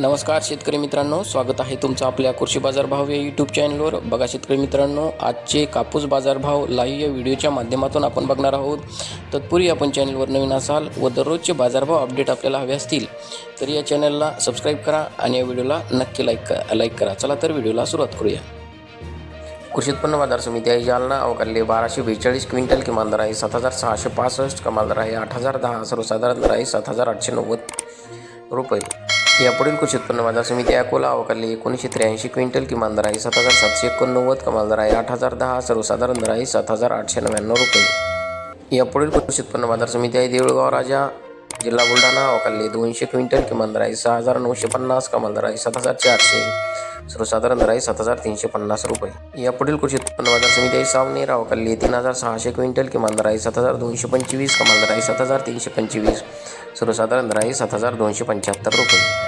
नमस्कार शेतकरी मित्रांनो स्वागत आहे तुमचं आपल्या कृषी बाजारभाव या यूट्यूब चॅनलवर बघा शेतकरी मित्रांनो आजचे कापूस बाजारभाव लाईव्ह या व्हिडिओच्या माध्यमातून आपण बघणार आहोत. तत्पूर्वी आपण चॅनलवर नवीन असाल व दररोजचे बाजारभाव अपडेट आपल्याला हवे असतील तर या चॅनलला सबस्क्राईब करा आणि या व्हिडिओला नक्की लाईक करा लाईक करा. चला तर व्हिडिओला सुरुवात करूया. कृषी उत्पन्न बाजार समिती आहे जालना अवकाली बाराशे बेचाळीस क्विंटल किमान दर आहे सात हजार सहाशे पासष्ट कमाल दर आहे आठ हजार दहा सर्वसाधारण दर आहे सात हजार आठशे नव्वद रुपये. यापुढील कृषी उत्पन्न बाजार समिती अकोला अवकाली एकोणीसशे त्र्याऐंशी क्विंटल किमान दर आहे सात हजार सातशे एकोणनव्वद कमाल दर आहे आठ हजार दहा सर्वसाधारण दर आहे सात हजार आठशे नव्याण्णव रुपये. यापुढील कृषी उत्पन्न बाजार समिती आहे देऊळगाव राजा जिल्हा बुलढाणा अवकाली दोनशे क्विंटल किमान दर आहे सहा हजार नऊशे पन्नास कमाल दर आहे सात हजार चारशे. सर्वसाधारण दर आहे सात हजार तीनशे पन्नास रुपये. यापुढील कृषी उत्पन्न बाजार समिती आहे सावनेर अवकाली तीन हजार सहाशे क्विंटल किमान दर आहे सात हजार दोनशे पंचवीस कमाल दर आहे सात हजार तीनशे पंचवीस. सर्वसाधारण दर आहे सात हजार दोनशे पंच्याहत्तर रुपये.